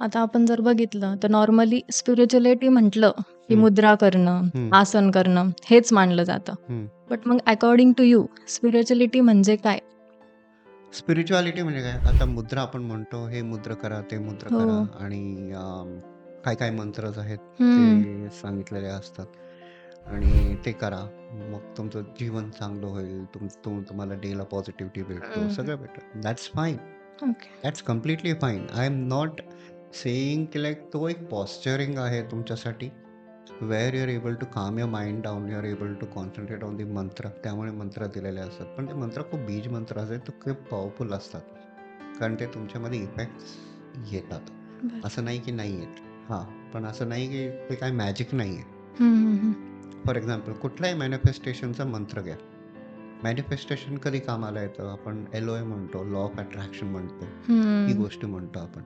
आता आपण जर बघितलं तर नॉर्मली स्पिरिच्युअलिटी म्हटलं की. मुद्रा करणं. आसन करणं हेच मानलं जातं. बट मग अकॉर्डिंग टू यू स्पिरिच्युअलिटी म्हणजे काय? स्पिरिच्युअलिटी म्हणजे काय? आता मुद्रा आपण म्हणतो, हे मुद्रा करा, ते मुद्रा हो. करा आणि अ, काय-काय मंत्रच आहेत. ते सांगितलेले असतात आणि ते करा. मग तुमचं जीवन चांगलं होईल. तुम तुम तुम्हाला डेला पॉझिटिव्हिटी भेटतो. सगळं भेटतं. That's fine. That's completely fine. I am not saying की लाइक तो एक पॉश्चरिंग आहे तुमच्यासाठी. Where you are able to calm your mind down. You are able to concentrate on the mantra. त्यामुळे मंत्र दिलेले असतात. पण ते मंत्र खूप बीज मंत्र असतात. ते खूप पॉवरफुल असतात. कारण ते तुमच्यामध्ये इफेक्ट्स येतात. असं नाही की नाही येत. हां, पण असं नाही की ते काही मॅजिक नाहीये. हं, हं, हं. फॉर एक्झाम्पल कुठल्याही मॅनिफेस्टेशनचा मंत्र घ्या. मॅनिफेस्टेशन कधी कामाला येतं? आपण एल-ओ-ए म्हणतो, लॉ ऑफ अट्रॅक्शन म्हणतो. हं. गोष्ट म्हणतो आपण.